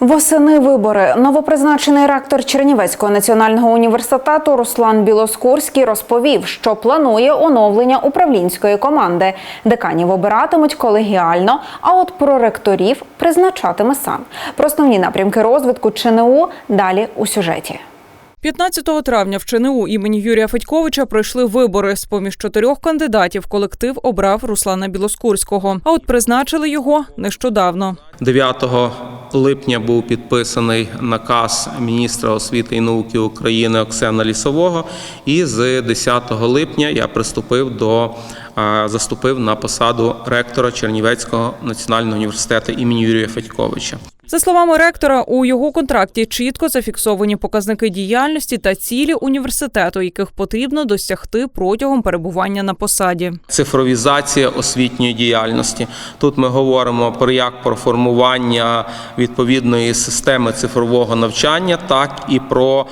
Восени вибори. Новопризначений ректор Чернівецького національного університету Руслан Білоскурський розповів, що планує оновлення управлінської команди. Деканів обиратимуть колегіально, а от проректорів призначатиме сам. Про основні напрямки розвитку ЧНУ далі у сюжеті. 15 травня в ЧНУ імені Юрія Федьковича пройшли вибори. З поміж чотирьох кандидатів колектив обрав Руслана Білоскурського. А от призначили його нещодавно. 9 липня був підписаний наказ міністра освіти і науки України Оксана Лісового, і з 10 липня я приступив до заступив на посаду ректора Чернівецького національного університету імені Юрія Федьковича. За словами ректора, у його контракті чітко зафіксовані показники діяльності та цілі університету, яких потрібно досягти протягом перебування на посаді. Цифровізація освітньої діяльності. Тут ми говоримо про як про формування відповідної системи цифрового навчання, так і про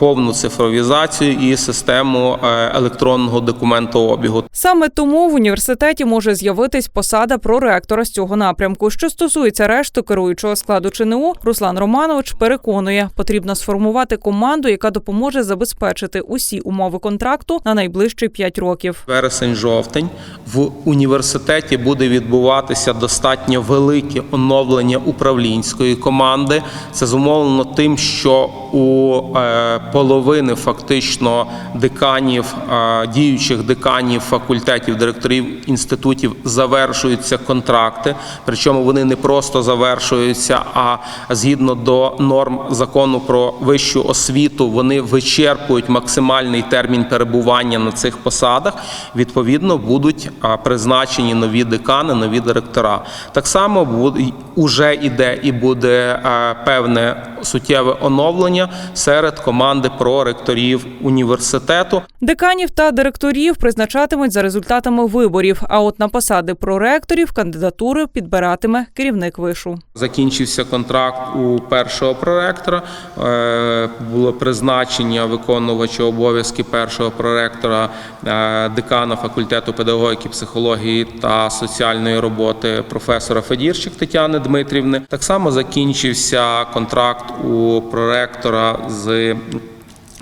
повну цифровізацію і систему е, електронного документообігу. Саме тому в університеті може з'явитись посада проректора з цього напрямку. Що стосується решти керуючого складу ЧНУ, Руслан Романович переконує, потрібно сформувати команду, яка допоможе забезпечити усі умови контракту на найближчі 5 років. Вересень-жовтень в університеті буде відбуватися достатньо велике оновлення управлінської команди. Це зумовлено тим, що у е, половини фактично деканів, е, діючих деканів факультетів, директорів інститутів завершуються контракти. Причому вони не просто завершуються, а згідно до норм закону про вищу освіту, вони вичерпують максимальний термін перебування на цих посадах. Відповідно, будуть призначені нові декани, нові директора. Так само уже іде і буде певне суттєве оновлення серед команди проректорів університету. Деканів та директорів призначатимуть за результатами виборів. А от на посади проректорів кандидатури підбиратиме керівник вишу. Закінчився контракт у першого проректора. Е, Було призначення виконувача обов'язки першого проректора е, декана факультету педагогіки, психології та соціальної роботи професора Федірчик Тетяни Дмитрівни. Так само закінчився контракт у проректора з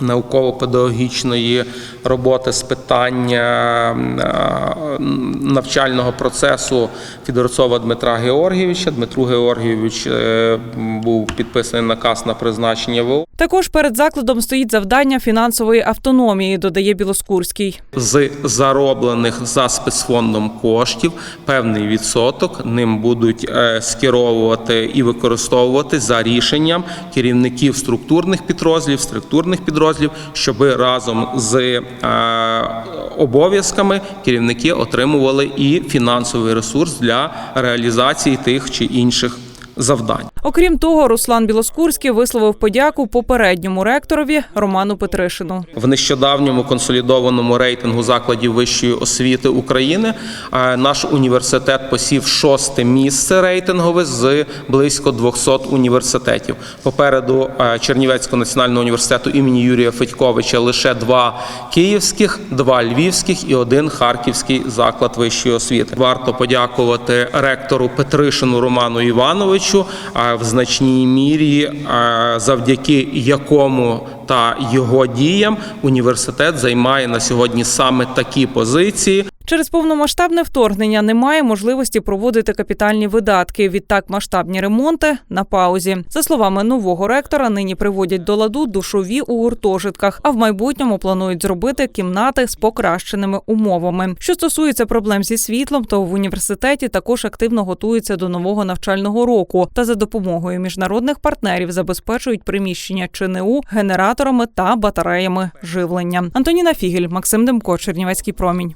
науково-педагогічної роботи з питання навчального процесу Фідорцова Дмитра Георгійовича. Дмитру Георгійович е, був підписаний наказ на призначення ВО. Також перед закладом стоїть завдання фінансової автономії, додає Білоскурський. З зароблених за спецфондом коштів певний відсоток ним будуть е, скеровувати і використовувати за рішенням керівників структурних підрозділів, структурних підрозділів, щоб разом з е, обов'язками керівники отримували і фінансовий ресурс для реалізації тих чи інших завдань. Окрім того, Руслан Білоскурський висловив подяку попередньому ректорові Роману Петришину. В нещодавньому консолідованому рейтингу закладів вищої освіти України е, наш університет посів шосте місце рейтингове з близько 200 університетів. Попереду е, Чернівецького національного університету імені Юрія Федьковича лише два київських, два львівських і один харківський заклад вищої освіти. Варто подякувати ректору Петришину Роману Івановичу е, в значній мірі, е, завдяки якому та його діям університет займає на сьогодні саме такі позиції. Через повномасштабне вторгнення немає можливості проводити капітальні видатки. Відтак масштабні ремонти на паузі. За словами нового ректора, нині приводять до ладу душові у гуртожитках, а в майбутньому планують зробити кімнати з покращеними умовами. Що стосується проблем зі світлом, то в університеті також активно готуються до нового навчального року та за допомогою міжнародних партнерів забезпечують приміщення ЧНУ генераторами та батареями живлення. Антоніна Фігель, Максим Демко, Чернівецький промінь.